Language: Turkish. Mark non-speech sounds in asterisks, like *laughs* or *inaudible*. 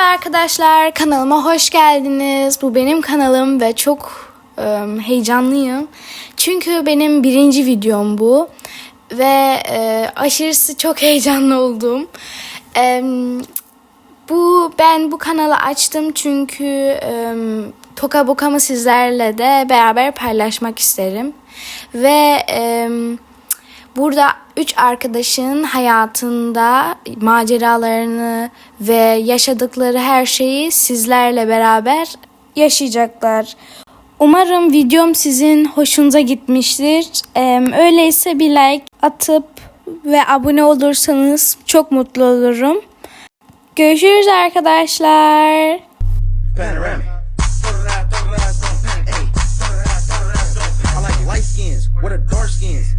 arkadaşlar kanalıma hoş geldiniz. Bu benim kanalım ve çok em, heyecanlıyım. Çünkü benim birinci videom bu ve e, aşırısı çok *laughs* heyecanlı oldum. Em, bu ben bu kanalı açtım çünkü em, Toka Boka'mı sizlerle de beraber paylaşmak isterim. Ve em, burada üç arkadaşın hayatında maceralarını ve yaşadıkları her şeyi sizlerle beraber yaşayacaklar. Umarım videom sizin hoşunuza gitmiştir. Öyleyse bir like atıp ve abone olursanız çok mutlu olurum. Görüşürüz arkadaşlar. panoramic. With a dark skins.